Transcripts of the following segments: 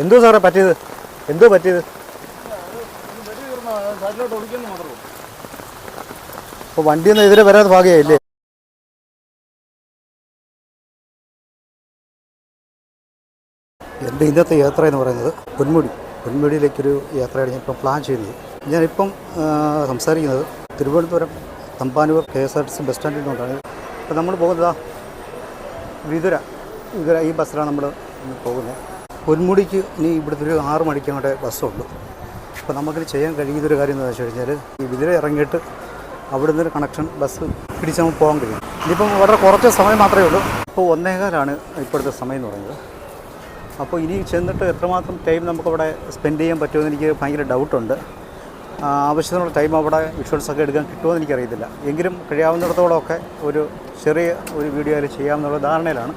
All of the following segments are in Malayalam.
എന്തോ സാറേ പറ്റിയത്? എന്തോ പറ്റിയത്? അപ്പോൾ വണ്ടിയൊന്നും എതിരെ വരാതെ ഭാഗ്യമായില്ലേ? എന്റെ ഇന്നത്തെ യാത്ര എന്ന് പറയുന്നത് പൊന്മുടി. പൊന്മുടിയിലേക്കൊരു യാത്രയാണ് ഞാൻ ഇപ്പം പ്ലാൻ ചെയ്തത്. ഞാനിപ്പം സംസാരിക്കുന്നത് Thiruvananthapuram Thampanoor K S R T C bus സ്റ്റാൻഡിൽ നിന്നുകൊണ്ടാണ് അപ്പോൾ നമ്മൾ പോകുന്നതാ വിതുര. വിതുര ഈ ബസ്സിലാണ് നമ്മൾ പോകുന്നത്. പൊന്മുടിക്ക് ഇനി ഇവിടുത്തെ ഒരു ആറ് മണിക്ക് അങ്ങോട്ട് ബസ്സുള്ളൂ അപ്പോൾ നമുക്കിത് ചെയ്യാൻ കഴിയുന്നൊരു കാര്യം എന്താണെന്ന് വെച്ച് കഴിഞ്ഞാൽ ഈ വിതിര ഇറങ്ങിയിട്ട് അവിടെ നിന്നൊരു കണക്ഷൻ ബസ് പിടിച്ച് നമുക്ക് പോകാൻ കഴിയും. ഇനിയിപ്പം വളരെ കുറച്ച് സമയം മാത്രമേ ഉള്ളൂ. ഇപ്പോൾ ഒന്നേകാലാണ് ഇപ്പോഴത്തെ സമയം എന്ന് പറയുന്നത്. അപ്പോൾ ഇനി ചെന്നിട്ട് എത്രമാത്രം ടൈം നമുക്കവിടെ സ്പെൻഡ് ചെയ്യാൻ പറ്റുമെന്ന് എനിക്ക് ഭയങ്കര ഡൗട്ടുണ്ട് ആവശ്യത്തിനുള്ള ടൈം അവിടെ വിഷ്വൽസ് ഒക്കെ എടുക്കാൻ കിട്ടുമോ എന്ന് എനിക്കറിയത്തില്ല. എങ്കിലും കഴിയാവുന്നിടത്തോളമൊക്കെ ഒരു ചെറിയ ഒരു വീഡിയോ അതിൽ ചെയ്യാമെന്നുള്ള ധാരണയിലാണ്.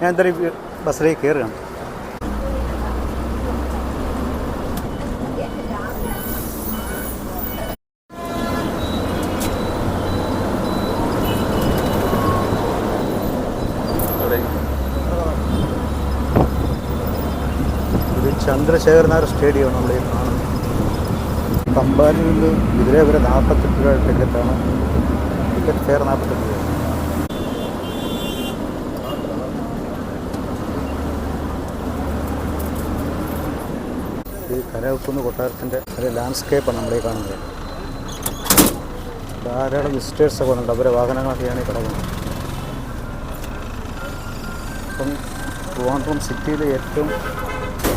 ഞാൻ എന്തായാലും ബസ്സിലേക്ക് കയറുകയാണ് ഇത് ചന്ദ്രശേഖർ നായർ സ്റ്റേഡിയമാണ് നമ്മൾ കാണുന്നത്. തമ്പാനിൽ നിന്ന് ഇതിലെ വരെ നാൽപ്പത്തെട്ട് രൂപ ടിക്കറ്റാണ് ടിക്കറ്റ് ഫെയർ നാൽപ്പത്തെട്ട് രൂപ ഈ കനകക്കുന്ന് കൊട്ടാരത്തിന്റെ ഒരു ലാൻഡ്സ്കേപ്പാണ് നമ്മളീ കാണുന്നത്. ധാരാളം വിസിറ്റേഴ്സൊക്കെ ഉണ്ട് അവരെ വാഹനങ്ങളൊക്കെയാണ് ഈ കിടക്കുന്നത് അപ്പം ട്രിവാൻഡ്രം സിറ്റിയിലെ ഏറ്റവും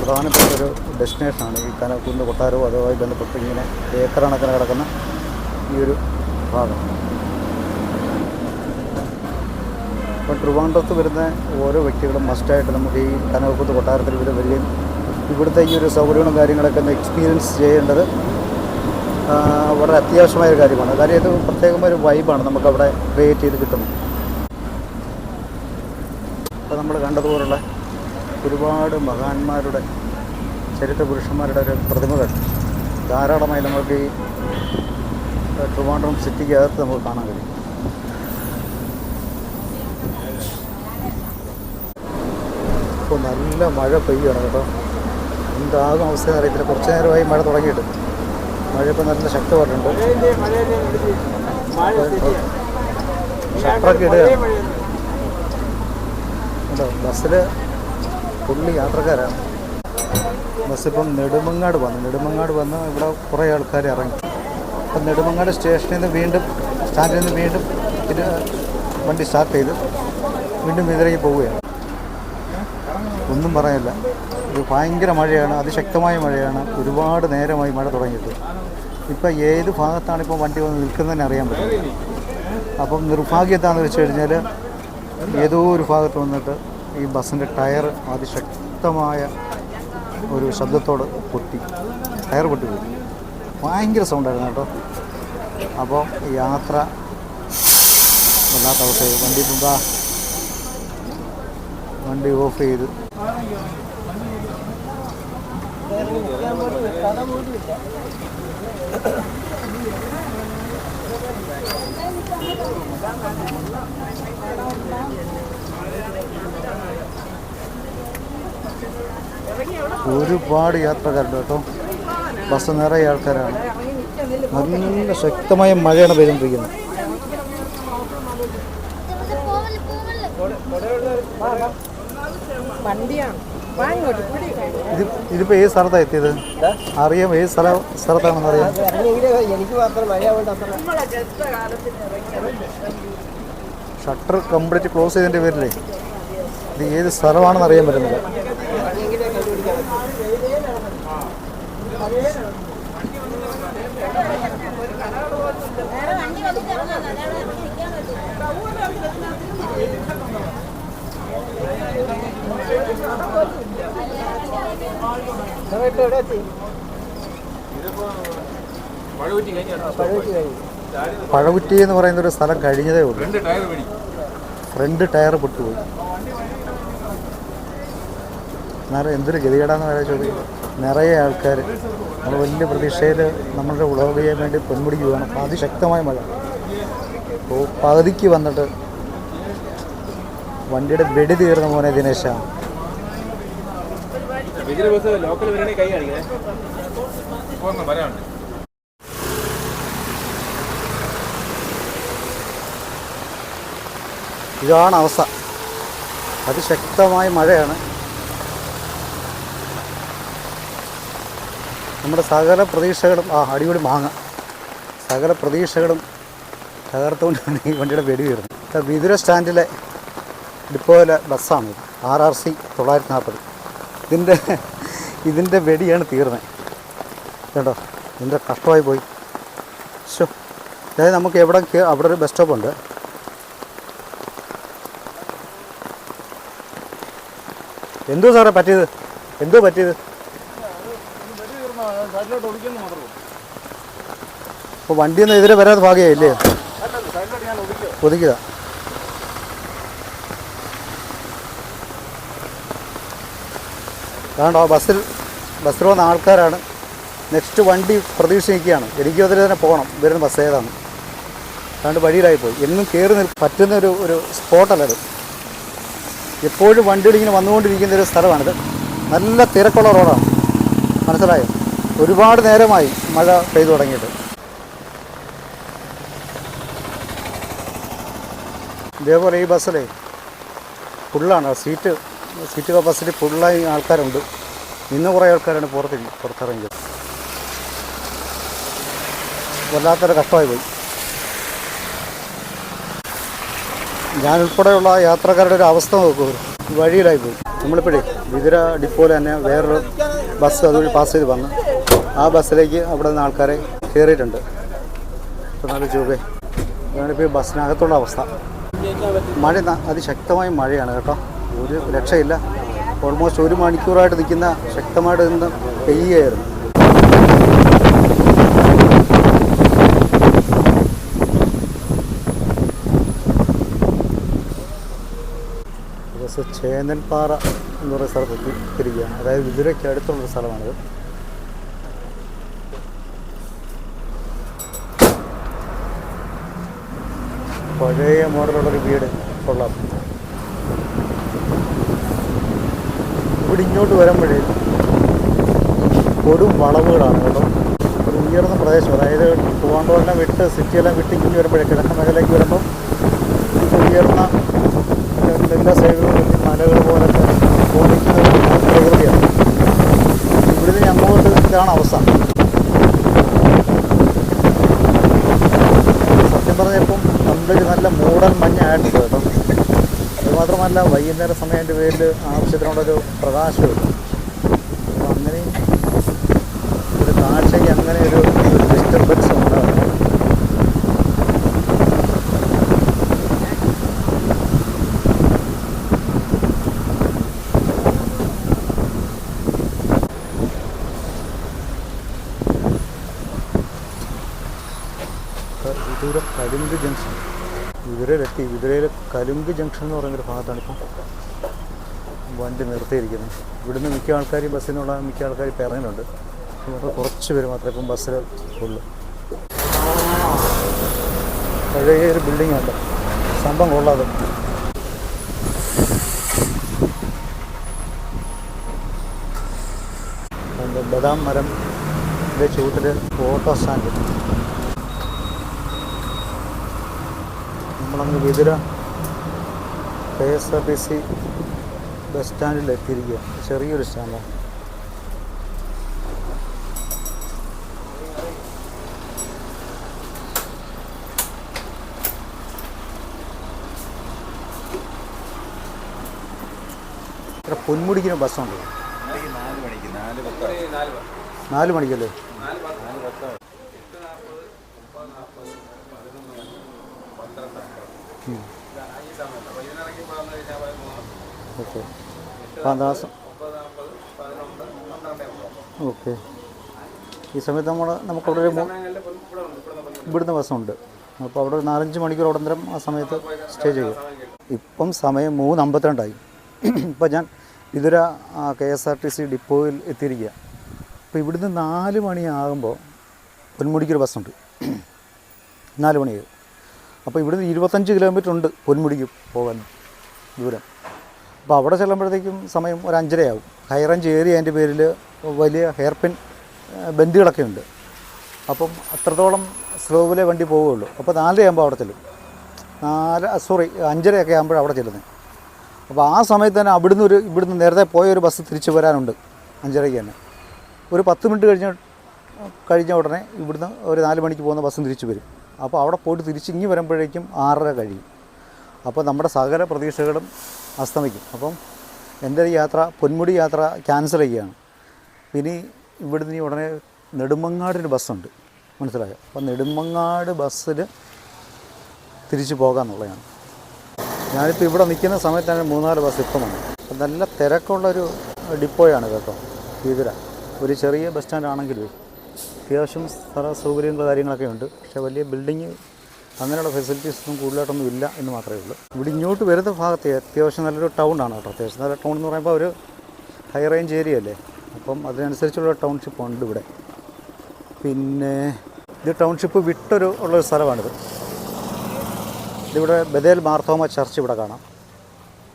പ്രധാനപ്പെട്ട ഒരു ഡെസ്റ്റിനേഷനാണ് ഈ കനകുന്ന് കൊട്ടാരവും അതുമായി ബന്ധപ്പെട്ട് ഇങ്ങനെ ഏക്കർ കണക്കിന് കിടക്കുന്ന ഈ ഒരു ഭാഗം. അപ്പം ട്രിവാൻഡ്രത്ത് വരുന്ന ഓരോ വ്യക്തികളും മസ്റ്റായിട്ട് നമുക്ക് ഈ കനകക്കുത്ത് കൊട്ടാരത്തിൽ ഇവർ വരികയും ഇവിടുത്തെ ഈ ഒരു സൗകര്യങ്ങളും കാര്യങ്ങളൊക്കെ ഒന്ന് എക്സ്പീരിയൻസ് ചെയ്യേണ്ടത് വളരെ അത്യാവശ്യമായ ഒരു കാര്യമാണ്. കാര്യം ഇത് പ്രത്യേകമായ ഒരു വൈബാണ് നമുക്കവിടെ ക്രിയേറ്റ് ചെയ്ത് കിട്ടുന്നത്. അപ്പോൾ നമ്മൾ കണ്ടതുപോലുള്ള ഒരുപാട് മഹാന്മാരുടെ ചരിത്ര പുരുഷന്മാരുടെ ഒരു പ്രതിമകൾ ധാരാളമായി നമുക്ക് ഈ ട്രിവാൻഡ്രം ട്രിവാൻഡ്രം സിറ്റിക്കകത്ത് നമുക്ക് കാണാൻ കഴിയും. ഇപ്പോൾ നല്ല മഴ പെയ്യുകയാണ് കേട്ടോ. എന്താകും അവസ്ഥ അറിയത്തില്ല. കുറച്ച് നേരമായി മഴ തുടങ്ങിയിട്ട്. മഴ ഇപ്പോൾ നല്ല ശക്തമായിട്ടുണ്ട്. ഷട്ടറൊക്കെ ഇടുക. ബസ്സിൽ പുള്ളി യാത്രക്കാരാണ്. ബസ്സിപ്പം നെടുമങ്ങാട് വന്നു. നെടുമങ്ങാട് വന്ന് ഇവിടെ കുറേ ആൾക്കാർ ഇറങ്ങി. അപ്പം നെടുമങ്ങാട് സ്റ്റേഷനിൽ നിന്ന് വീണ്ടും സ്റ്റാൻഡിൽ നിന്ന് വീണ്ടും ഇത് വണ്ടി സ്റ്റാർട്ട് ചെയ്ത് വീണ്ടും ഇതിലേക്ക് പോവുകയാണ്. ഒന്നും പറയല്ല ഇത് ഭയങ്കര മഴയാണ് അതിശക്തമായ മഴയാണ്. ഒരുപാട് നേരമായി മഴ തുടങ്ങിയിട്ട്. ഇപ്പം ഏത് ഭാഗത്താണ് ഇപ്പോൾ വണ്ടി വന്ന് നിൽക്കുന്നതെന്ന് അറിയാൻ പറ്റും അപ്പം നിർഭാഗ്യത്താണെന്ന് വെച്ച് കഴിഞ്ഞാൽ ഏതോ ഒരു ഭാഗത്ത് വന്നിട്ട് ഈ ബസ്സിന്റെ ടയർ അതിശക്തമായ ഒരു ശബ്ദത്തോട് പൊട്ടി. ടയർ പൊട്ടി പോയി. ഭയങ്കര സൗണ്ടായിരുന്നു കേട്ടോ. അപ്പോൾ യാത്ര വല്ലാത്ത അവസ്ഥ വണ്ടി പോകാ വണ്ടി ഓഫ് ചെയ്ത്. ഒരുപാട് യാത്രക്കാരുണ്ട് കേട്ടോ. ബസ് നിറയെ ആൾക്കാരാണ്. നല്ല ശക്തമായ മഴയാണ് പെയ്തുകൊണ്ടിരിക്കുന്നത്. ഇത് ഇതിപ്പോ ഏത് സ്ഥലത്താണ് എത്തിയത്? അറിയാം ഏത് സ്ഥല സ്ഥലത്താണെന്ന് അറിയാം. ഷട്ടർ കംപ്ലീറ്റ് ക്ലോസ് ചെയ്തതിന്റെ പേരിലേ ഇത് ഏത് സ്ഥലമാണെന്ന് അറിയാൻ പറ്റുന്നില്ല. പഴകുറ്റി എന്ന് പറയുന്ന ഒരു സ്ഥലം കഴിഞ്ഞതേ ഉള്ളൂ. ഫ്രണ്ട് ടയർ പൊട്ടുപോയി എന്നാലും എന്തൊരു ഗതികേടാന്ന് പറയാൻ ചോദിക്കും. നിറയെ ആൾക്കാർ നമ്മൾ വലിയ പ്രതീക്ഷയിൽ നമ്മളുടെ വ്ളോഗ് ചെയ്യാൻ വേണ്ടി പൊന്മുടിക്കുകയാണ് പോകണം അപ്പോൾ അതിശക്തമായ മഴ. അപ്പോൾ പകുതിക്ക് വന്നിട്ട് വണ്ടിയുടെ വെടി തീർന്ന പോലെ ദിനേശാണ് ഇതാണ് അവസ്ഥ. അതിശക്തമായ മഴയാണ്. നമ്മുടെ സകല പ്രതീക്ഷകളും ആ അടിപൊളി മാങ്ങ. സകല പ്രതീക്ഷകളും തകർത്തുകൊണ്ടാണ് ഈ വണ്ടിയുടെ വെടി ഇപ്പം വിതുര സ്റ്റാൻഡിലെ ഡിപ്പോയിലെ ബസ്സാണ് ഇത്. ആർ ആർ സി തൊള്ളായിരത്തി നാൽപ്പത് ഇതിന്റെ ഇതിന്റെ വെടിയാണ് തീർന്നത് കേട്ടോ ഇതിന്റെ കഷ്ടമായി പോയി. ശോ അതായത് നമുക്ക് എവിടെ അവിടെ ഒരു ബസ് സ്റ്റോപ്പ് ഉണ്ട്. എന്തോ സാറേ പറ്റിയത്? എന്തോ പറ്റിയത്? സൈഡിലോട്ട് ഒടിക്കുന്നു മാത്രമേ അപ്പോൾ വണ്ടിയൊന്നും എതിരെ വരാതെ ഭാഗ്യമായില്ലേ സൈഡിലോട്ട് ഞാൻ ഒടിക്കുക ഒതുക്കുക അതുകൊണ്ട് ബസ്സിൽ ബസ്സിൽ വന്ന ആൾക്കാരാണ്. നെക്സ്റ്റ് വണ്ടി പ്രതീക്ഷ നിൽക്കുകയാണ് എനിക്ക് അതിൽ തന്നെ പോകണം. വരുന്ന ബസ് ഏതാണ്? അതുകൊണ്ട് വഴിയിലായി പോയി എന്നും കയറി നിൽ പറ്റുന്ന ഒരു ഒരു സ്പോട്ടല്ലത് എപ്പോഴും വണ്ടികൾ ഇങ്ങനെ വന്നുകൊണ്ടിരിക്കുന്ന ഒരു സ്ഥലമാണിത്. നല്ല തിരക്കുള്ള റോഡാണ്. മനസ്സിലായോ? ഒരുപാട് നേരമായി മഴ പെയ്തു തുടങ്ങിയിട്ട്. ഇതേപോലെ ഈ ബസ്സിലെ ഫുള്ളാണ് സീറ്റ് സീറ്റ് ബസ്സിൽ ഫുള്ളായി ആൾക്കാരുണ്ട്. ഇന്ന് കുറേ ആൾക്കാരാണ് പുറത്ത് പുറത്തിറങ്ങിയത്. വല്ലാത്തൊരു കഷ്ടമായി പോയി. ഞാൻ ഉൾപ്പെടെയുള്ള യാത്രക്കാരുടെ ഒരു അവസ്ഥ നോക്കൂ. വഴിയിലായി പോയി. നമ്മളിപ്പോഴേ വിതിര ഡിപ്പോയിൽ തന്നെ വേറൊരു ബസ് അതുവഴി പാസ് ചെയ്ത് വന്ന് ആ ബസ്സിലേക്ക് അവിടെ നിന്ന് ആൾക്കാരെ കയറിയിട്ടുണ്ട് രൂപയെ അതാണിപ്പോൾ ഈ ബസ്സിനകത്തുള്ള അവസ്ഥ. മഴ അതിശക്തമായ മഴയാണ് കേട്ടോ. ഒരു രക്ഷയില്ല. ഓൾമോസ്റ്റ് ഒരു മണിക്കൂറായിട്ട് നിൽക്കുന്ന ശക്തമായിട്ട് നിന്ന് പെയ്യുകയായിരുന്നു. ബസ് ചേന്നൽപ്പാറ എന്ന് പറയുന്ന സ്ഥലത്ത് തിരിക്കുകയാണ് അതായത് വിതുരയ്ക്ക് അടുത്തുള്ളൊരു സ്ഥലമാണിത്. പഴയ മോഡലുള്ളൊരു വീട് കൊള്ളാം. ഇവിടെ ഇങ്ങോട്ട് വരുമ്പോഴേ കൊടും വളവുകളാണ് കേട്ടോ. ഒരു ഉയർന്ന പ്രദേശം. അതായത് ട്രിവാൻഡ്രമെല്ലാം വിട്ട് സിറ്റിയെല്ലാം വിട്ട് ഇങ്ങനെ വരുമ്പോഴേ കിഴക്കൻ മേഖലയ്ക്ക് വരുമ്പോൾ ഇത് ഉയർന്ന എല്ലാ സൈഡുകളും മലകൾ പോലൊക്കെ പ്രകൃതിയാണ് ഇവിടുന്ന് അങ്ങോട്ട് ഇതാണ് അവസ്ഥ കമ്പ്ലീറ്റ് നല്ല മൂടൽ മഞ്ഞായിട്ടുണ്ട് കേട്ടോ. അതുമാത്രമല്ല വൈകുന്നേര സമയത്തിന്റെ പേരിൽ ആവശ്യത്തിനുള്ളൊരു പ്രകാശമില്ല അപ്പോൾ അങ്ങനെയും ഒരു കാഴ്ചയ്ക്ക് അങ്ങനെ ഒരു ഡിസ്റ്റർബൻസ് ഉണ്ടാകും വിദൂര കരിമ്പ് ജംഗ്ഷൻ വിതുരയിലെത്തി വിതുരയിലെ കലുങ്ക് ജംഗ്ഷൻ എന്ന് പറയുന്നൊരു ഭാഗത്താണ് ഇപ്പം വണ്ടി നിർത്തിയിരിക്കുന്നത്. ഇവിടുന്ന് മിക്ക ആൾക്കാരും ബസ്സിൽ നിന്നുള്ള മിക്ക ആൾക്കാരും ഇറങ്ങുന്നുണ്ട് ഇവിടെ കുറച്ച് പേര് മാത്രമേ ഇപ്പം ബസ്സിൽ ഉള്ളൂ. പഴയ ഒരു ബിൽഡിംഗ് ഉണ്ട് സംഭവം കൊള്ളാതെ ബദാം മരം ചുവട്ടിൽ ഫോട്ടോ സ്റ്റാൻഡ്. നമ്മളങ്ങ് Vithura K S R T C bus സ്റ്റാൻഡിൽ എത്തിയിരിക്കുക ചെറിയൊരു സ്റ്റാൻഡാണ് ഇവിടെ പൊന്മുടിക്കുന്ന ബസ്സുണ്ട്? നാല് മണിക്കല്ലേ. ഓക്കെ. ഓക്കെ. ഈ സമയത്ത് നമ്മൾ നമുക്കവിടെ ഒരു ഇവിടുന്ന് ബസ്സുണ്ട്. അപ്പോൾ അവിടെ ഒരു നാലഞ്ച് മണിക്കൂർ ഉടന്തരം ആ സമയത്ത് സ്റ്റേ ചെയ്യും. ഇപ്പം സമയം മൂന്ന് അമ്പത്തിരണ്ടായി. ഇപ്പം ഞാൻ ഇതൊര K S R T C ഡിപ്പോയിൽ എത്തിയിരിക്കുക. അപ്പോൾ ഇവിടുന്ന് നാല് മണിയാകുമ്പോൾ പൊന്മുടിക്കൊരു ബസ്സുണ്ട്. നാല് മണിയാകും അപ്പോൾ ഇവിടുന്ന് ഇരുപത്തഞ്ച് കിലോമീറ്റർ ഉണ്ട് പൊന്മുടിക്ക് പോകാൻ ദൂരം. അപ്പോൾ അവിടെ ചെല്ലുമ്പോഴത്തേക്കും സമയം ഒരു അഞ്ചരയാവും. ഹൈ റേഞ്ച് ഏരിയ അതിന്റെ പേരിൽ വലിയ ഹെയർപിൻ പിൻ ബെൻഡുകളൊക്കെ ഉണ്ട്. അപ്പം അത്രത്തോളം സ്ലോവിലെ വണ്ടി പോവുകയുള്ളൂ. അപ്പോൾ നാലരയാകുമ്പോൾ അവിടെ ചെല്ലും. നാല് സോറി അഞ്ചരയൊക്കെ ആകുമ്പോൾ അവിടെ ചെല്ലുന്നത് അപ്പോൾ ആ സമയത്ത് തന്നെ അവിടുന്ന് ഒരു ഇവിടുന്ന് നേരത്തെ പോയ ഒരു ബസ് തിരിച്ചു വരാനുണ്ട് അഞ്ചരയ്ക്ക് തന്നെ. ഒരു പത്ത് മിനിറ്റ് കഴിഞ്ഞ കഴിഞ്ഞ ഉടനെ ഇവിടുന്ന് ഒരു നാല് മണിക്ക് പോകുന്ന ബസ്സും തിരിച്ചു വരും. അപ്പോൾ അവിടെ പോയിട്ട് തിരിച്ച് ഇങ്ങി വരുമ്പോഴേക്കും ആറര കഴിയും. അപ്പോൾ നമ്മുടെ സകല പ്രതീക്ഷകളും അസ്തമിക്കും. അപ്പം എന്റെ യാത്ര പൊന്മുടി യാത്ര ക്യാൻസൽ ചെയ്യുകയാണ്. ഇനി ഇവിടുന്ന് ഈ ഉടനെ നെടുമങ്ങാടൊരു ബസ്സുണ്ട്. മനസ്സിലായോ? അപ്പോൾ നെടുമങ്ങാട് ബസ്സിൽ തിരിച്ചു പോകാമെന്നുള്ളതാണ്. ഞാനിപ്പോൾ ഇവിടെ നിൽക്കുന്ന സമയത്താണ് മൂന്നാൽ ബസ് ഇപ്പം വന്നത് അപ്പം നല്ല തിരക്കുള്ളൊരു ഡിപ്പോയാണ് കേട്ടോ. ഇതിര ഒരു ചെറിയ ബസ് സ്റ്റാൻഡ് ആണെങ്കിലും അത്യാവശ്യം സ്ഥല സൗകര്യങ്ങളും കാര്യങ്ങളൊക്കെ ഉണ്ട്. പക്ഷേ വലിയ ബിൽഡിങ് അങ്ങനെയുള്ള ഫെസിലിറ്റീസ് ഒന്നും കൂടുതലായിട്ടൊന്നും ഇല്ല എന്ന് മാത്രമേ ഉള്ളൂ. ഇവിടെ ഇങ്ങോട്ട് വരുന്ന ഭാഗത്ത് അത്യാവശ്യം നല്ലൊരു ടൗൺ ആണ് കേട്ടോ. അത്യാവശ്യം നല്ല ടൗൺ എന്ന് പറയുമ്പോൾ ഒരു ഹൈ റേഞ്ച് ഏരിയ അല്ലേ? അപ്പം അതിനനുസരിച്ചുള്ള ടൗൺഷിപ്പ് ഉണ്ട് ഇവിടെ. പിന്നെ ഇത് ടൗൺഷിപ്പ് വിട്ടൊരു ഉള്ളൊരു സ്ഥലമാണിത്. ഇതിവിടെ ബദേൽ മാർത്തോമ ചർച്ച് ഇവിടെ കാണാം.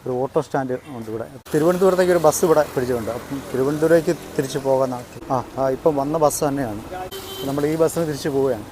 ഒരു ഓട്ടോ സ്റ്റാൻഡ് ഉണ്ട് ഇവിടെ. തിരുവനന്തപുരത്തേക്ക് ഒരു ബസ് ഇവിടെ പിടിച്ചിട്ടുണ്ട്. അപ്പം തിരുവനന്തപുരത്തേക്ക് തിരിച്ച് പോകാൻ ആ ഇപ്പം വന്ന ബസ് തന്നെയാണ്. നമ്മൾ ഈ ബസ്സിന് തിരിച്ച് പോവുകയാണ്.